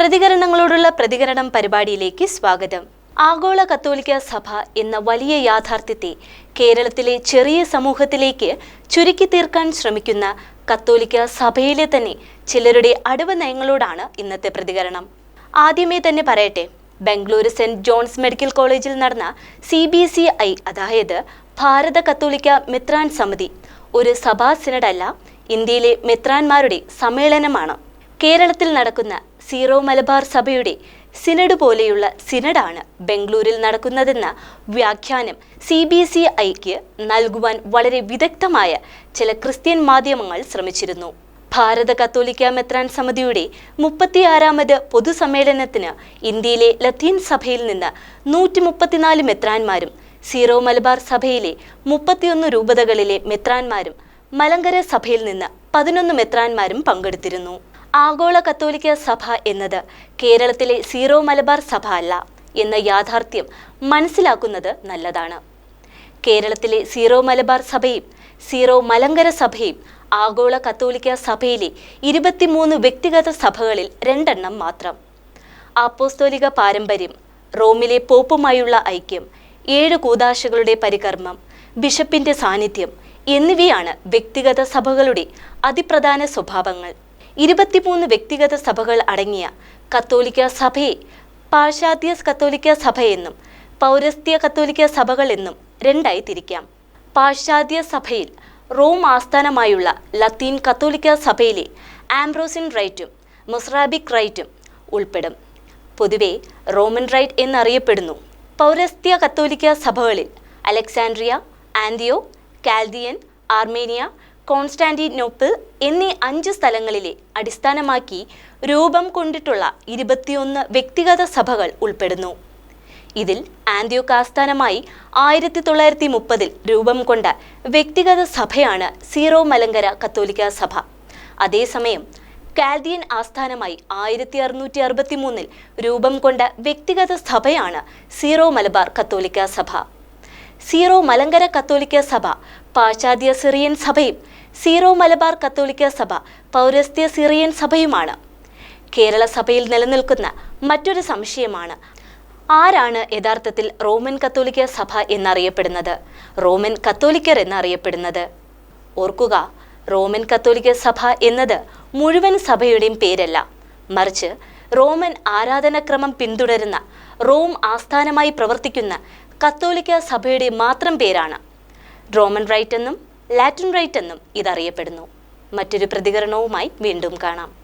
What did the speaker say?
പ്രതികരണങ്ങളോടുള്ള പ്രതികരണം പരിപാടിയിലേക്ക് സ്വാഗതം. ആഗോള കത്തോലിക്ക സഭ എന്ന വലിയ യാഥാർത്ഥ്യത്തെ കേരളത്തിലെ ചെറിയ സമൂഹത്തിലേക്ക് ചുരുക്കി തീർക്കാൻ ശ്രമിക്കുന്ന കത്തോലിക്ക സഭയിലെ തന്നെ ചിലരുടെ അടവ് നയങ്ങളോടാണ് ഇന്നത്തെ പ്രതികരണം. ആദ്യമേ തന്നെ പറയട്ടെ ബംഗളൂരു സെന്റ് ജോൺസ് മെഡിക്കൽ കോളേജിൽ നടന്ന സി ബി സി ഐ അതായത് ഭാരത കത്തോലിക്ക മെത്രാൻ സമിതി ഒരു സഭാ സിനഡല്ല ഇന്ത്യയിലെ മെത്രാന്മാരുടെ സമ്മേളനമാണ്. കേരളത്തിൽ നടക്കുന്ന സീറോ മലബാർ സഭയുടെ സിനഡ് പോലെയുള്ള സിനഡാണ് ബംഗളൂരിൽ നടക്കുന്നതെന്ന വ്യാഖ്യാനം സി ബി സി ഐക്ക് നൽകുവാൻ വളരെ വിദഗ്ധമായ ചില ക്രിസ്ത്യൻ മാധ്യമങ്ങൾ ശ്രമിച്ചിരുന്നു. ഭാരത കത്തോലിക്ക മെത്രാൻ സമിതിയുടെ മുപ്പത്തിയാറാമത് പൊതുസമ്മേളനത്തിന് ഇന്ത്യയിലെ ലത്തീൻ സഭയിൽ നിന്ന് നൂറ്റി മുപ്പത്തിനാല് മെത്രാന്മാരും സീറോ മലബാർ സഭയിലെ മുപ്പത്തിയൊന്ന് രൂപതകളിലെ മെത്രാന്മാരും മലങ്കര സഭയിൽ നിന്ന് പതിനൊന്ന് മെത്രാന്മാരും പങ്കെടുത്തിരുന്നു. ആഗോള കത്തോലിക്ക സഭ എന്നത് കേരളത്തിലെ സീറോ മലബാർ സഭ അല്ല എന്ന യാഥാർത്ഥ്യം മനസ്സിലാക്കുന്നത് നല്ലതാണ്. കേരളത്തിലെ സീറോ മലബാർ സഭയും സീറോ മലങ്കര സഭയും ആഗോള കത്തോലിക്ക സഭയിലെ ഇരുപത്തിമൂന്ന് വ്യക്തിഗത സഭകളിൽ രണ്ടെണ്ണം മാത്രം. ആപ്പോസ്തോലിക പാരമ്പര്യം റോമിലെ പോപ്പുമായുള്ള ഐക്യം ഏഴ് കൂതാശകളുടെ പരികർമ്മം ബിഷപ്പിന്റെ സാന്നിധ്യം എന്നിവയാണ് വ്യക്തിഗത സഭകളുടെ അതിപ്രധാന സ്വഭാവങ്ങൾ. ഇരുപത്തിമൂന്ന് വ്യക്തിഗത സഭകൾ അടങ്ങിയ കത്തോലിക്ക സഭയെ പാശ്ചാത്യ കത്തോലിക്ക സഭയെന്നും പൗരസ്ത്യ കത്തോലിക്ക സഭകൾ എന്നും രണ്ടായി തിരിക്കാം. പാശ്ചാത്യ സഭയിൽ റോം ആസ്ഥാനമായുള്ള ലത്തീൻ കത്തോലിക്ക സഭയിലെ ആംബ്രോസിൻ റൈറ്റും മൊസ്രാബിക് റൈറ്റും ഉൾപ്പെടും. പൊതുവെ റോമൻ റൈറ്റ് എന്നറിയപ്പെടുന്നു. പൗരസ്ത്യ കത്തോലിക്ക സഭകളിൽ അലക്സാൻഡ്രിയ ആൻഡിയോ കാൽദിയൻ ആർമേനിയ കോൺസ്റ്റാന്റിനോപ്പിൾ എന്നീ അഞ്ച് സ്ഥലങ്ങളിലെ അടിസ്ഥാനമാക്കി രൂപം കൊണ്ടിട്ടുള്ള ഇരുപത്തിയൊന്ന് വ്യക്തിഗത സഭകൾ ഉൾപ്പെടുന്നു. ഇതിൽ ആന്റിയോക്ക് ആസ്ഥാനമായി ആയിരത്തി തൊള്ളായിരത്തി മുപ്പതിൽ രൂപം കൊണ്ട വ്യക്തിഗത സഭയാണ് സീറോ മലങ്കര കത്തോലിക്ക സഭ. അതേസമയം കാൽദിയൻ ആസ്ഥാനമായി ആയിരത്തി അറുന്നൂറ്റി അറുപത്തി മൂന്നിൽ രൂപം കൊണ്ട വ്യക്തിഗത സഭയാണ് സീറോ മലബാർ കത്തോലിക്ക സഭ. സീറോ മലങ്കര കത്തോലിക്ക സഭ പാശ്ചാത്യ സിറിയൻ സഭയും സീറോ മലബാർ കത്തോലിക്ക സഭ പൗരസ്ത്യ സിറിയൻ സഭയുമാണ്. കേരള സഭയിൽ നിലനിൽക്കുന്ന മറ്റൊരു സംശയമാണ് ആരാണ് യഥാർത്ഥത്തിൽ റോമൻ കത്തോലിക്ക സഭ എന്നറിയപ്പെടുന്നത്? റോമൻ കത്തോലിക്കർ എന്നറിയപ്പെടുന്നത്? ഓർക്കുക റോമൻ കത്തോലിക്ക സഭ എന്നത് മുഴുവൻ സഭയുടെയും പേരല്ല. മറിച്ച് റോമൻ ആരാധനാക്രമം പിന്തുടരുന്ന റോം ആസ്ഥാനമായി പ്രവർത്തിക്കുന്ന കത്തോലിക്ക സഭയുടെ മാത്രം പേരാണ്. റോമൻ റൈറ്റ് എന്നും ലാറ്റിൻ റൈറ്റ് എന്നും ഇതറിയപ്പെടുന്നു. മറ്റൊരു പ്രതികരണവുമായി വീണ്ടും കാണാം.